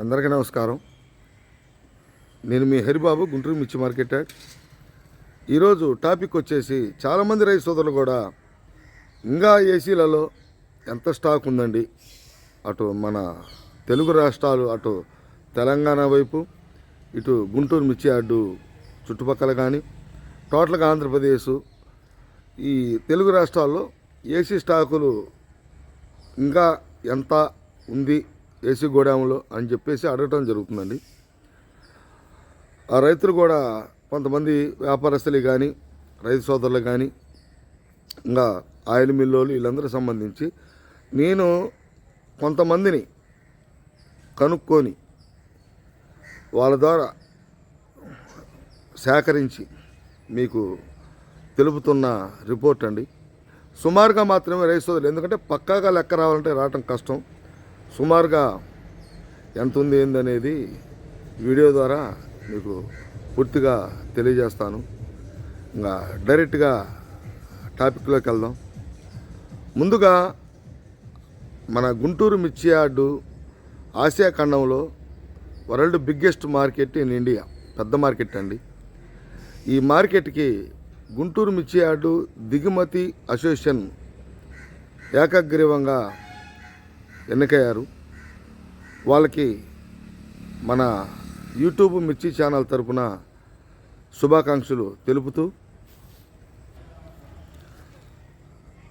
అందరికీ నమస్కారం. నేను మీ హరిబాబు గుంటూరు మిర్చి మార్కెట్. ఈరోజు టాపిక్ వచ్చేసి చాలామంది రైతు సోదరులు కూడా ఇంకా ఏసీలలో ఎంత స్టాక్ ఉందండి? అటు మన తెలుగు రాష్ట్రాలు అటు తెలంగాణ వైపు ఇటు గుంటూరు మిర్చి అడ్డు చుట్టుపక్కల కానీ టోటల్గా ఆంధ్రప్రదేశ్. ఈ తెలుగు రాష్ట్రాల్లో ఏసీ స్టాకులు ఇంకా ఎంత ఉంది? ఏసీ గోడాములో అని చెప్పేసి అడగటం జరుగుతుందండి. ఆ రైతులు కూడా కొంతమంది వ్యాపారస్తులు కానీ రైతు సోదరులు కానీ ఇంకా ఆయిల్ మిల్లోలు వీళ్ళందరూ సంబంధించి నేను కొంతమందిని కనుక్కొని వాళ్ళ ద్వారా సేకరించి మీకు తెలుపుతున్న రిపోర్ట్ అండి. సుమారుగా మాత్రమే రైతు సోదరులు ఎందుకంటే పక్కాగా లెక్క రావాలంటే రావటం కష్టం. సుమారుగా ఎంత ఉంది ఏందనేది వీడియో ద్వారా మీకు పూర్తిగా తెలియజేస్తాను. ఇంకా డైరెక్ట్గా టాపిక్లోకి వెళ్దాం. ముందుగా మన గుంటూరు మిర్చి యార్డు ఆసియా ఖండంలో world biggest market in India పెద్ద మార్కెట్ అండి. ఈ మార్కెట్కి గుంటూరు మిర్చి యార్డు దిగుమతి అసోసియేషన్ ఏకగ్రీవంగా ఎన్నికయ్యారు వాళ్ళకి మన యూట్యూబ్ మిర్చి ఛానల్ తరపున శుభాకాంక్షలు తెలుపుతూ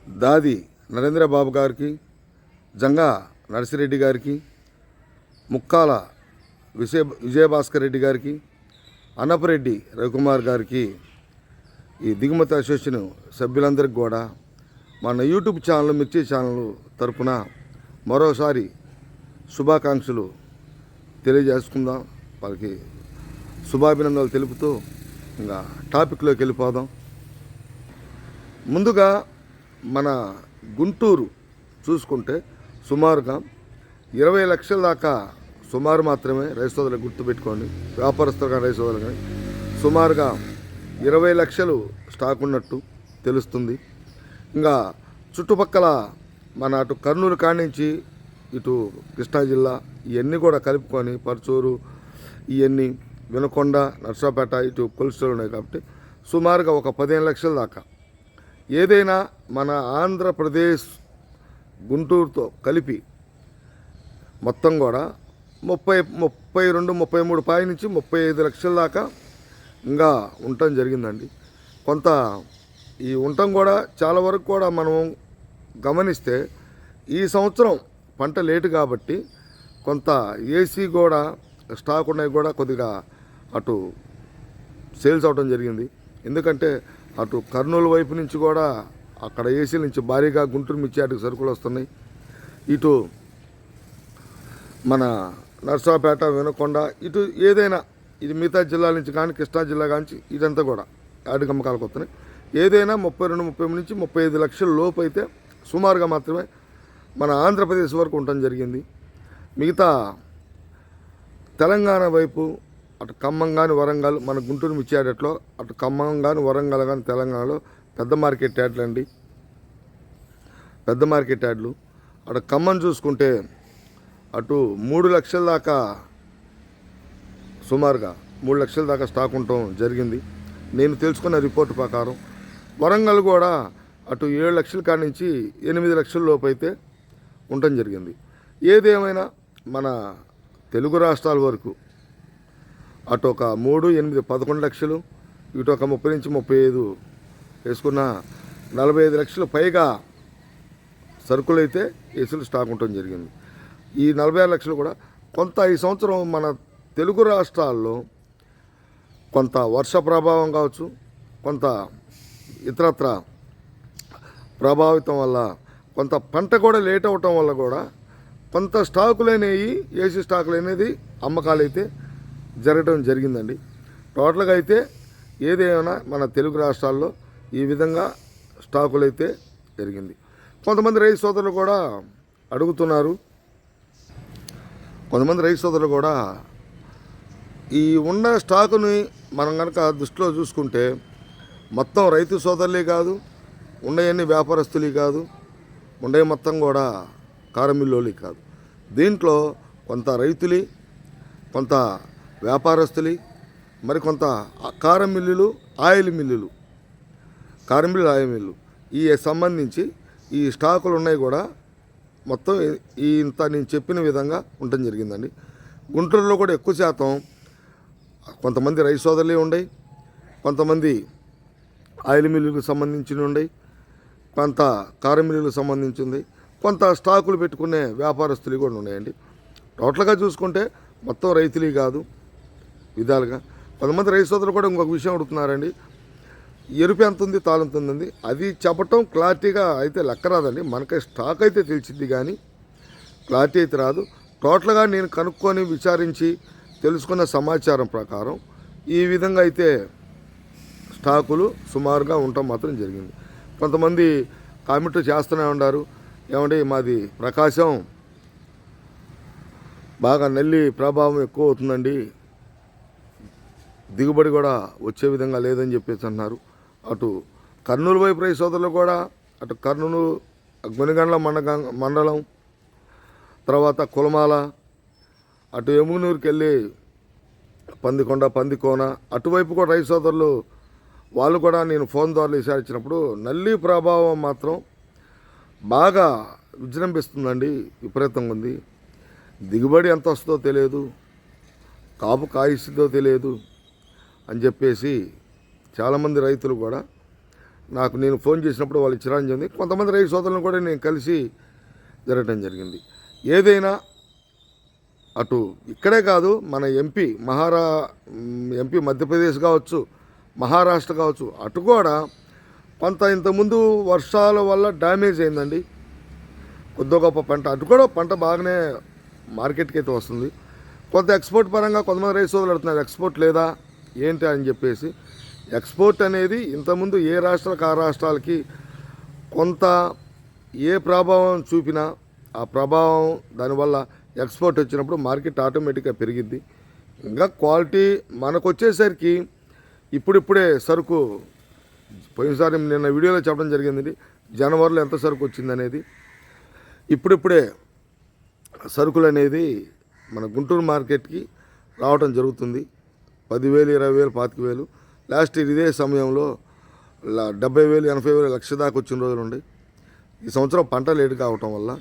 దాది నరేంద్ర బాబు గారికి జంగా నర్సిరెడ్డి గారికి ముక్కాల విజయ విజయభాస్కర్ రెడ్డి గారికి అన్నపరెడ్డి రవికుమార్ గారికి ఈ దిగుమతి అసోసియేషన్ సభ్యులందరికీ కూడా మన యూట్యూబ్ ఛానల్ మిర్చి ఛానల్ తరపున మరోసారి శుభాకాంక్షలు తెలియజేసుకుందాం. వాళ్ళకి శుభాభినందనలు తెలుపుతూ ఇంకా టాపిక్లోకి వెళ్ళిపోదాం. ముందుగా మన గుంటూరు చూసుకుంటే సుమారుగా ఇరవై లక్షల దాకా సుమారు మాత్రమే రైతు సోదరులు గుర్తుపెట్టుకోండి. వ్యాపారస్తులు కానీ రైతు సోదరులు కానీ సుమారుగా ఇరవై లక్షలు స్టాక్ ఉన్నట్టు తెలుస్తుంది. ఇంకా చుట్టుపక్కల మన అటు కర్నూలు కానించి ఇటు కృష్ణా జిల్లా ఇవన్నీ కూడా కలుపుకొని పరచూరు ఇవన్నీ వినకొండ నర్సాపేట ఇటు కొలుస్టోలు ఉన్నాయి కాబట్టి సుమారుగా ఒక పదిహేను లక్షల దాకా. ఏదైనా మన ఆంధ్రప్రదేశ్ గుంటూరుతో కలిపి మొత్తం కూడా ముప్పై ముప్పై రెండు ముప్పై మూడు పాయి నుంచి ముప్పై ఐదు లక్షల దాకా ఇంకా ఉండటం జరిగిందండి. కొంత ఈ ఉండటం కూడా చాలా వరకు కూడా మనం గమనిస్తే ఈ సంవత్సరం పంట లేటు కాబట్టి కొంత ఏసీ కూడా స్టాక్ ఉన్నాయి కూడా కొద్దిగా అటు సేల్స్ అవడం జరిగింది. ఎందుకంటే అటు కర్నూలు వైపు నుంచి కూడా అక్కడ ఏసీ నుంచి భారీగా గుంటూరు మిర్చి సరుకులు వస్తున్నాయి. ఇటు మన నర్సాపేట వినకొండ ఇటు ఏదైనా ఇది మిగతా జిల్లాల నుంచి కానీ కృష్ణా జిల్లా కానీ ఇదంతా కూడా ఆడికి అమ్మకాలకు వస్తున్నాయి. ఏదైనా ముప్పై రెండు ముప్పై నుంచి ముప్పై ఐదు లక్షల లోపు అయితే సుమారుగా మాత్రమే మన ఆంధ్రప్రదేశ్ వరకు ఉండటం జరిగింది. మిగతా తెలంగాణ వైపు అటు ఖమ్మం కానీ వరంగల్ మన గుంటూరు మిర్చియాడట్లో అటు ఖమ్మం కానీ వరంగల్ కానీ తెలంగాణలో పెద్ద మార్కెట్ యాడ్లు అండి. పెద్ద మార్కెట్ యాడ్లు. అటు ఖమ్మం చూసుకుంటే అటు మూడు లక్షల దాకా సుమారుగా మూడు లక్షల దాకా స్టాక్ ఉండటం జరిగింది. నేను తెలుసుకున్న రిపోర్ట్ ప్రకారం వరంగల్ కూడా అటు ఏడు లక్షల కాడి నుంచి ఎనిమిది లక్షల లోపు అయితే ఉండటం జరిగింది. ఏదేమైనా మన తెలుగు రాష్ట్రాల వరకు అటు ఒక మూడు ఎనిమిది పదకొండు లక్షలు ఇటు ఒక ముప్పై నుంచి ముప్పై ఐదు వేసుకున్న నలభై ఐదు లక్షలు పైగా సరుకులు అయితే ఏసీలు స్టాక్ ఉండటం జరిగింది. ఈ నలభై ఆరు లక్షలు కూడా కొంత ఈ సంవత్సరం మన తెలుగు రాష్ట్రాల్లో కొంత వర్ష ప్రభావం కావచ్చు కొంత ఇతరత్ర ప్రభావితం వల్ల కొంత పంట కూడా లేట్ అవటం వల్ల కూడా కొంత స్టాకులు అనేవి ఏసీ స్టాకులు అనేది అమ్మకాలు అయితే జరగడం జరిగిందండి. టోటల్గా అయితే ఏదేమైనా మన తెలుగు రాష్ట్రాల్లో ఈ విధంగా స్టాకులు అయితే జరిగింది. కొంతమంది రైతు సోదరులు కూడా అడుగుతున్నారు. కొంతమంది రైతు సోదరులు కూడా ఈ ఉన్న స్టాకుని మనం కనుక దృష్టిలో చూసుకుంటే మొత్తం రైతు సోదరులే కాదు ఉండయన్ని వ్యాపారస్తులే కాదు ఉండే మొత్తం కూడా కారం కాదు. దీంట్లో కొంత రైతులి కొంత వ్యాపారస్తులు మరి కొంత కారం మిల్లులు ఆయిల్ మిల్లులు కారం మిల్లు ఆయిల్ మిల్లు. ఈ సంబంధించి ఈ స్టాకులు ఉన్నాయి కూడా మొత్తం ఈ ఇంత నేను చెప్పిన విధంగా ఉండటం జరిగిందండి. గుంటూరులో కూడా ఎక్కువ శాతం కొంతమంది రైతు సోదరులే ఉండయి కొంతమంది ఆయిల్ మిల్లులకు సంబంధించినవి ఉండయి కొంత కారం సంబంధించింది కొంత స్టాకులు పెట్టుకునే వ్యాపారస్తులు కూడా ఉన్నాయండి. టోటల్గా చూసుకుంటే మొత్తం రైతులే కాదు విధాలుగా. కొంతమంది రైతు సోదరులు కూడా ఇంకొక విషయం అడుగుతున్నారండి. ఎరుపు ఎంత ఉంది తాళంత ఉంది? అది చెప్పటం క్లారిటీగా అయితే లెక్క రాదండి. మనకి స్టాక్ అయితే తెలిసింది కానీ క్లారిటీ అయితే రాదు. టోటల్గా నేను కనుక్కొని విచారించి తెలుసుకున్న సమాచారం ప్రకారం ఈ విధంగా అయితే స్టాకులు సుమారుగా ఉండటం మాత్రం జరిగింది. కొంతమంది కామెంట్ చేస్తూనే ఉన్నారు ఏమంటే మాది ప్రకాశం. బాగా నల్లి ప్రభావం ఎక్కువ అవుతుందండి. దిగుబడి కూడా వచ్చే విధంగా లేదని చెప్పేసి అన్నారు. అటు కర్నూలు వైపు రైతు సోదరులు కూడా అటు కర్నూలు గునిగండ్ల మండగ మండలం తర్వాత కులమాల అటు ఎముగునూరుకి వెళ్ళి పందికొండ పందికోన అటువైపు కూడా రైతు సోదరులు వాళ్ళు కూడా నేను ఫోన్ ద్వారా విచారించినప్పుడు నల్లి ప్రభావం మాత్రం బాగా విజృంభిస్తుందండి విపరీతంగా ఉంది. దిగుబడి ఎంత వస్తుందో తెలియదు కాపు కాయిస్తుందో తెలియదు అని చెప్పేసి చాలామంది రైతులు కూడా నాకు నేను ఫోన్ చేసినప్పుడు వాళ్ళు ఇచ్చడం చెంది కొంతమంది రైతు సోదరులను కూడా నేను కలిసి జరగడం జరిగింది. ఏదైనా అటు ఇక్కడే కాదు మన ఎంపీ మహారా ఎంపీ మధ్యప్రదేశ్ కావచ్చు మహారాష్ట్ర కావచ్చు అటు కూడా కొంత ఇంతకుముందు వర్షాల వల్ల డ్యామేజ్ అయిందండి. కొద్ది గొప్ప పంట అటు కూడా పంట బాగానే మార్కెట్కి అయితే వస్తుంది. కొంత ఎక్స్పోర్ట్ పరంగా కొంతమంది రైతు సోదరులు అడుగుతున్నారు ఎక్స్పోర్ట్ లేదా? ఏంటి? అని చెప్పేసి. ఎక్స్పోర్ట్ అనేది ఇంతకుముందు ఏ రాష్ట్రాలకు ఆ రాష్ట్రాలకి కొంత ఏ ప్రభావం చూపినా ఆ ప్రభావం దానివల్ల ఎక్స్పోర్ట్ వచ్చినప్పుడు మార్కెట్ ఆటోమేటిక్గా పెరిగిద్ది. ఇంకా క్వాలిటీ మనకు వచ్చేసరికి ఇప్పుడిప్పుడే సరుకు పోయినసారి నిన్న వీడియోలో చెప్పడం జరిగింది జనవరిలో ఎంత సరుకు వచ్చిందనేది. ఇప్పుడిప్పుడే సరుకులు అనేది మన గుంటూరు మార్కెట్కి రావటం జరుగుతుంది. పదివేలు ఇరవై వేలు పాతిక వేలు లాస్ట్ ఇయర్ ఇదే సమయంలో డెబ్బై వేలు ఎనభై వేలు లక్ష దాకా వచ్చిన రోజులు ఉండి ఈ సంవత్సరం పంట లేటు కావటం వల్ల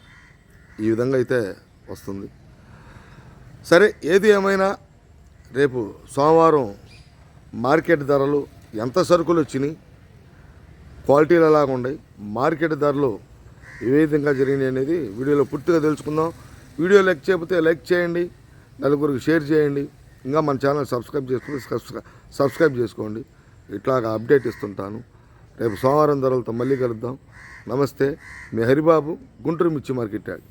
ఈ విధంగా అయితే వస్తుంది. సరే ఏది ఏమైనా రేపు సోమవారం మార్కెట్ ధరలు ఎంత సరుకులు వచ్చినాయి క్వాలిటీలు ఎలాగ ఉన్నాయి మార్కెట్ ధరలు ఏ విధంగా జరిగినాయి అనేది వీడియోలో పూర్తిగా తెలుసుకుందాం. వీడియో లైక్ చేయకపోతే లైక్ చేయండి నలుగురికి షేర్ చేయండి. ఇంకా మన ఛానల్ సబ్స్క్రైబ్ చేసుకుని సబ్స్క్రైబ్ చేసుకోండి. ఇట్లాగా అప్డేట్ ఇస్తుంటాను. రేపు సోమవారం ధరలతో మళ్ళీ కలుద్దాం. నమస్తే మీ హరిబాబు గుంటూరు మిర్చి మార్కెట్ యాడ్.